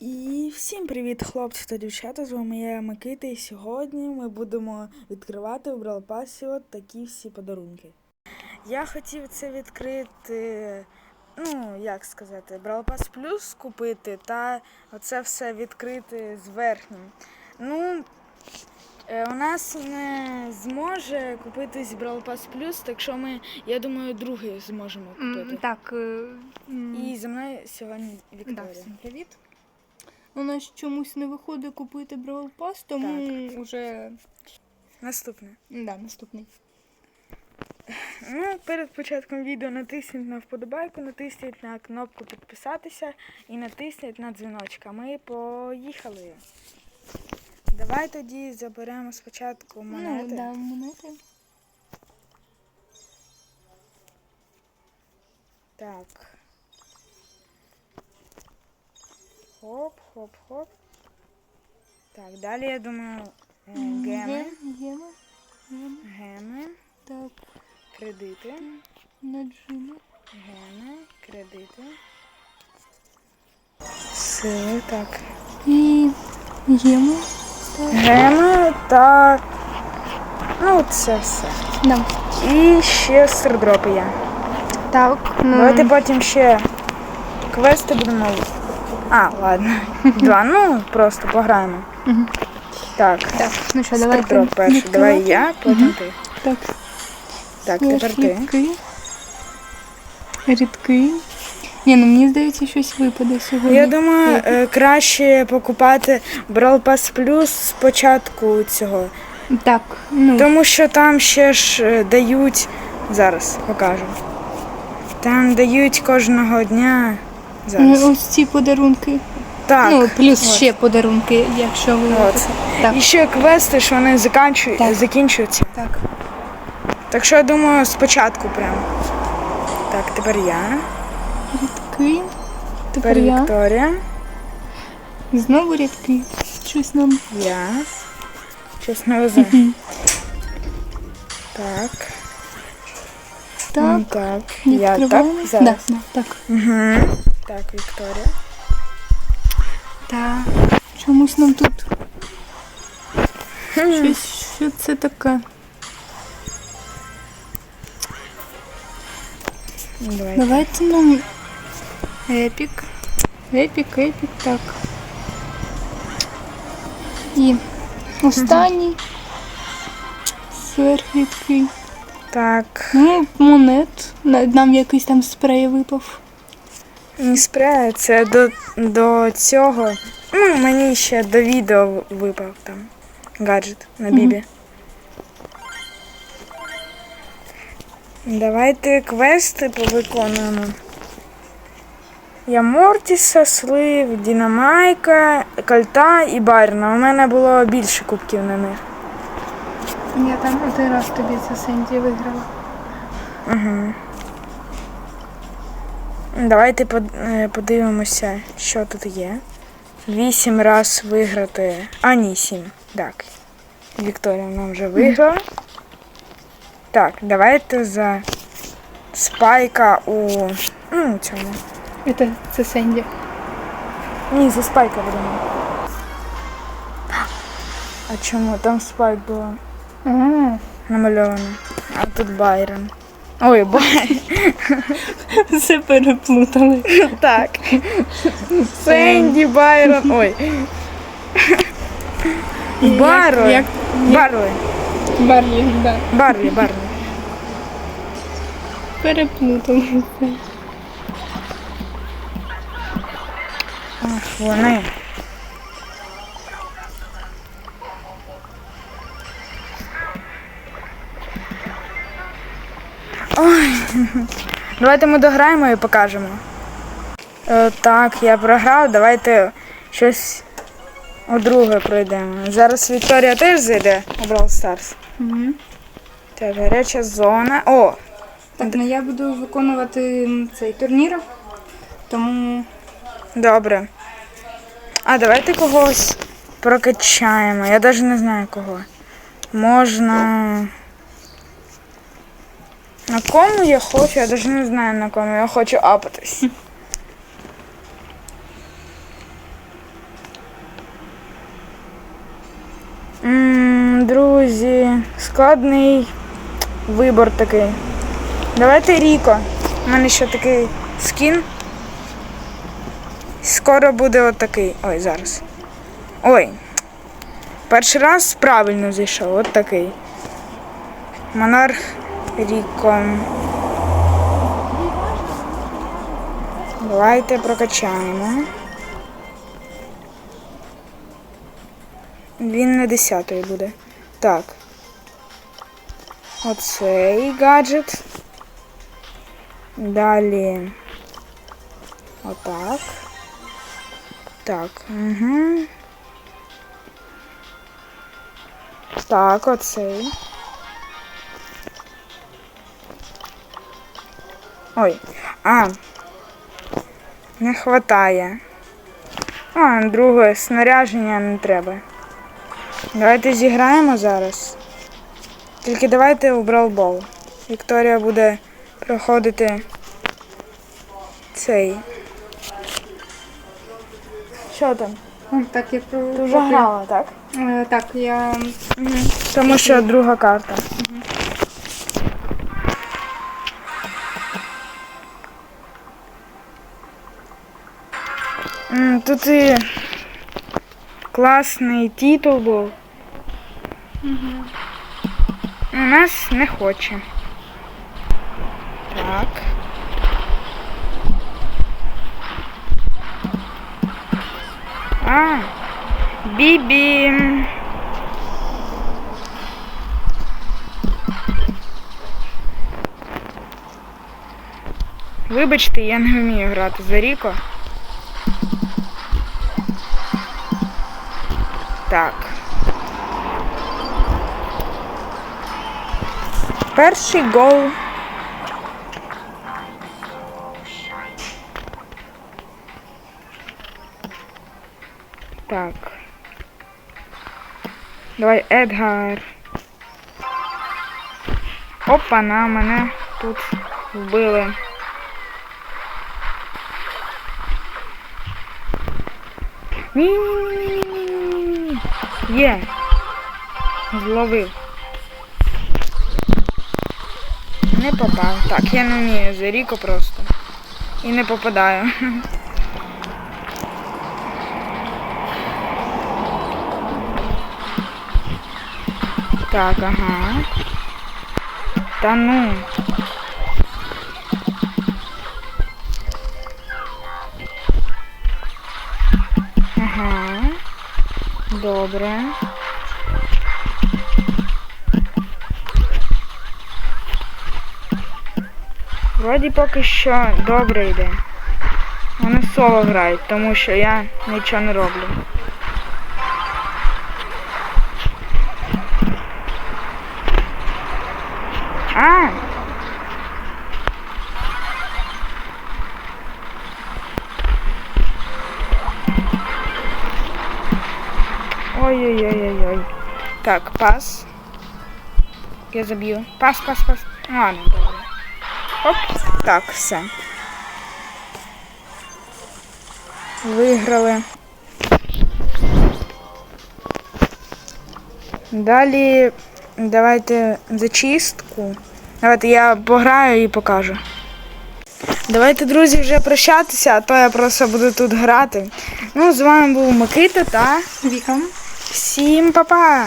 І всім привіт, хлопці та дівчата. З вами я Микита, і сьогодні ми будемо відкривати у Бралпасі от такі всі подарунки. Я хотів це відкрити, ну як сказати, Бралпас Плюс купити та оце все відкрити з верхнім. Ну, е, у нас не зможе купитись Бралпас Плюс, так що ми, я думаю, другий зможемо купити. Так, е, І зі мною сьогодні Вікторія. всім привіт. У нас чомусь не виходить купити Brawl Pass, тому вже Наступне. да, наступний. Ну, перед початком відео натисніть на вподобайку, натисніть на кнопку підписатися і натисніть на дзвіночок. А Ми поїхали. Давай тоді заберемо спочатку монети. Ну, да, монети. Так. Хоп, хоп, хоп. Так, далі я думаю е, геми. Єма. Геми, Так, кредити. наджими. Геми, кредити. Сили, так. І. Так. Геми та. Ну, це все. Да. І ще сердропи є. Так, ну, Давайте потім ще квести будемо. А, ладно. Два. Ну, просто пограємо. Так. так, ну що. Сердроп перший. Давай я, потім ти. Так, Так, тепер ти. рідкий. Рідкий. Ні, ну мені здається, щось випаде сьогодні. Я думаю, е, краще покупати Brawl Pass Plus спочатку цього. Так, ну. Тому що там ще ж е, дають. Зараз покажу. Там дають кожного дня. Зараз. Ну, Ось ці подарунки. Так. ну, плюс от. ще подарунки, якщо ви. От. Так. І ще квести, що вони заканчують, Так. закінчуються. Так. Так що я думаю, спочатку прям. Так, тепер я. Рідкий. Тепер Тепер я. Вікторія. Знову рідкий. Щось нам. Я. Щось везе. Так. Так. Так. Я так. Відкриваємо. Зараз. Да, да, так. Угу. Так, Вікторія. Так. Чомусь нам тут. Щось, що це таке? Давай. Давайте нам епік. Епік, епік, так. І останній. Сверхрідкий. Так. Ну, монет. Нам якийсь там спрей випав. Не це до, до цього. Ну, мені ще до відео випав там гаджет на бібі. Давайте квести повиконуємо. Я Мортіса, Слив, Дінамайка, Кальта і Байрона. У мене було більше кубків на них. Я там один раз тобі це Сенді виграла. Угу. Давайте е, подивимося, що тут є. Вісім раз виграти. А, ні, сім. Так. Вікторія нам вже виграла. Так, давайте за спайка у. Ну, цьому. Це, це Сенді. Ні, за спайка будемо. А чому? Там спайк було А, намальовано. А тут Байрон. Ой, Байрон. все переплутали. Так. Сенді, Байрон. Ой. Барой. Як, Барой. Барлі, да. Барлі, Барлі. Переплутали. Ах, вони. Давайте ми дограємо і покажемо. Е, так, я програв. Давайте щось у друге пройдемо. Зараз Вікторія теж зайде у Brawl Stars. Угу. Так, гаряча зона. О! Так, ну я буду виконувати цей турнір, тому Добре. А давайте когось прокачаємо. Я навіть не знаю кого. Можна. На кому я хочу? Я даже не знаю на кому. Я хочу апатись. Друзі, складний вибор такий. Давайте Ріко. У мене ще такий скін. Скоро буде отакий. Ой, зараз. Ой. Перший раз правильно зайшов, от такий. Монарх Ріко. Давайте прокачаємо. Він на 10 буде. Так. Оцей гаджет. Далі. Отак. Так. Угу. Так, оцей. Ой. А. Не хватає. А, друге снаряження не треба. Давайте зіграємо зараз. Тільки давайте у Бравл. Вікторія буде проходити цей. Що там? Так, я про... Ти вже грала, так? Е, Так, я Тому що друга карта. М, Тут і класний титул був. У нас не хоче. Так. А, Бібі. Вибачте, я не вмію грати за Ріко. Так. Перший гол. Так. Давай, Едгар. Опа, на мене тут вбили. Ні-ні-ні-ні-ні-ні. Є. Зловив. Не попав. Так, я не вмію за Ріко просто. І не попадаю. Так, ага. Та ну. Добре. Вроді поки що добре йде. Вони соло грають, тому що я нічого не роблю. А! Ой-ой-ой-ой-ой. Так, пас. Я заб'ю. Пас, пас, пас. Ладно, добре. Оп. Так, все. Виграли. Далі давайте зачистку. Давайте я пограю і покажу. Давайте, друзі, вже прощатися, а то я просто буду тут грати. Ну, з вами був Микита та Віка. Всім па-па!